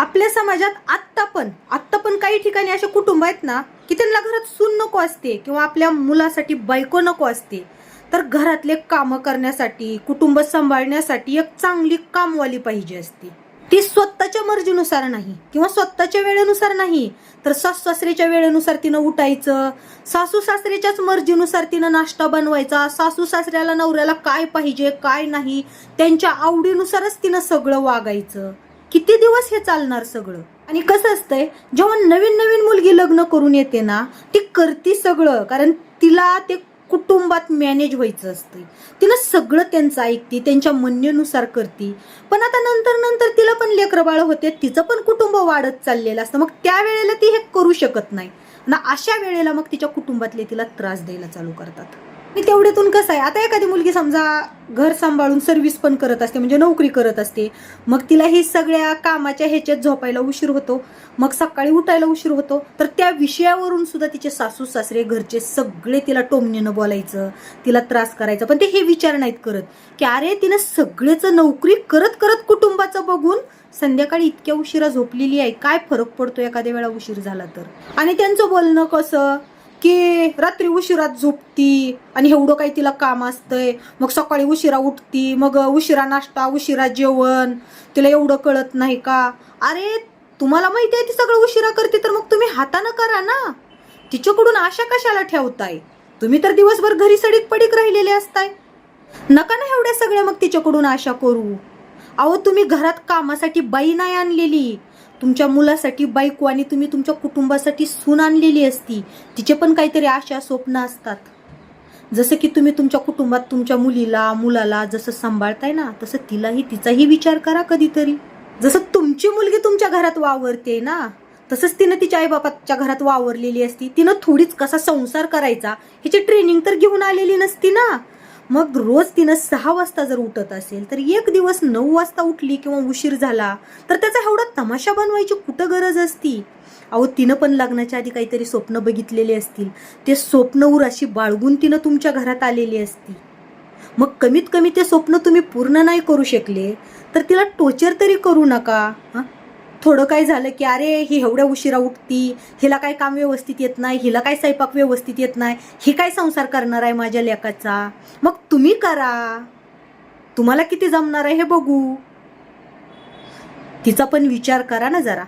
आपल्या समाजात आत्ता पण आत्ता पण काही ठिकाणी असे कुटुंब आहेत ना की त्यांना घरात सून नको असते किंवा आपल्या मुलासाठी बायको नको असते. तर घरातले कामं करण्यासाठी कुटुंब सांभाळण्यासाठी एक चांगली कामवाली पाहिजे असते. ती स्वतःच्या मर्जीनुसार नाही किंवा स्वतःच्या वेळेनुसार नाही तर सासू सासऱ्याच्या वेळेनुसार तिनं उठायचं सासू सासऱ्याच्याच मर्जीनुसार तिनं नाश्ता बनवायचा सासू सासऱ्याला नवऱ्याला काय पाहिजे काय नाही त्यांच्या आवडीनुसारच तिनं सगळं वागायचं. किती दिवस हे चालणार सगळं? आणि कसं असतंय जेव्हा नवीन नवीन मुलगी लग्न करून येते ना ती करती सगळं कारण तिला ते कुटुंबात मॅनेज व्हायचं असतं तिनं सगळं त्यांचं ऐकते त्यांच्या म्हणण्यानुसार करते. पण आता नंतर नंतर तिला पण लेकरबाळ होते तिचं पण कुटुंब वाढत चाललेलं असतं. मग त्या वेळेला ती हे करू शकत नाही. ना अशा वेळेला मग तिच्या कुटुंबातले तिला त्रास द्यायला चालू करतात. आणि तेवढ्यातून कसं आहे आता एखादी मुलगी समजा घर सांभाळून सर्व्हिस पण करत असते म्हणजे नोकरी करत असते मग तिला ही सगळ्या कामाच्या ह्याच्यात झोपायला उशीर होतो मग सकाळी उठायला उशीर होतो तर त्या विषयावरून सुद्धा तिचे सासू सासरे घरचे सगळे तिला टोमणीनं बोलायचं तिला त्रास करायचा पण ते हे विचार नाहीत करत की अरे तिनं सगळेच नोकरी करत करत कुटुंबाचं बघून संध्याकाळी इतक्या उशिरा झोपलेली आहे काय फरक पडतो एखाद्या वेळा उशीर झाला तर? आणि त्यांचं बोलणं कसं? की रात्री उशिरात झोपती आणि एवढं काही तिला काम असतंय. मग सकाळी उशिरा उठती मग उशिरा नाश्ता उशिरा जेवण. तिला एवढं कळत नाही का? अरे तुम्हाला माहिती आहे ती सगळं उशिरा करते तर मग तुम्ही हातानं करा ना. तिच्याकडून आशा कशाला ठेवताय? तुम्ही तर दिवसभर घरी सडीक पडीक राहिलेले असताय. नका ना एवढ्या सगळ्या मग तिच्याकडून आशा करू. अहो तुम्ही घरात कामासाठी बाई नाही आणलेली. तुमच्या मुलासाठी बायको आणि तुम्ही तुमच्या कुटुंबासाठी सून आणलेली असती. तिचे पण काहीतरी आशा स्वप्न असतात. जसं की तुम्ही तुमच्या कुटुंबात तुमच्या मुलीला मुलाला जसं सांभाळताय ना तसं तिलाही तिचाही विचार करा कधीतरी. जसं तुमची मुलगी तुमच्या घरात वावरते ना तसंच तिनं तिच्या आईबापाच्या घरात वावरलेली असती. तिनं थोडीच कसा संसार करायचा ह्याची ट्रेनिंग तर घेऊन आलेली नसती ना. मग रोज तिनं सहा वाजता जर उठत असेल तर एक दिवस नऊ वाजता उठली किंवा उशीर झाला तर त्याचा एवढा तमाशा बनवायची कुठं गरज असती? अहो तिनं पण लग्नाच्या आधी काहीतरी स्वप्न बघितलेले असतील. ते स्वप्न उराशी बाळगून तिनं तुमच्या घरात आलेली असती. मग कमीत कमी ते स्वप्न तुम्ही पूर्ण नाही करू शकले तर तिला टोचर तरी करू नका हां? थोडं काय झालं की अरे ही एवढ्या उशिरा उठती हिला काय काम व्यवस्थित येत नाही हिला काय स्वयंपाक व्यवस्थित येत नाही ही काय संसार करणार आहे माझ्या लेकाचा? मग तुम्ही करा. तुम्हाला किती जमणार आहे हे बघू. तिचा पण विचार करा ना जरा.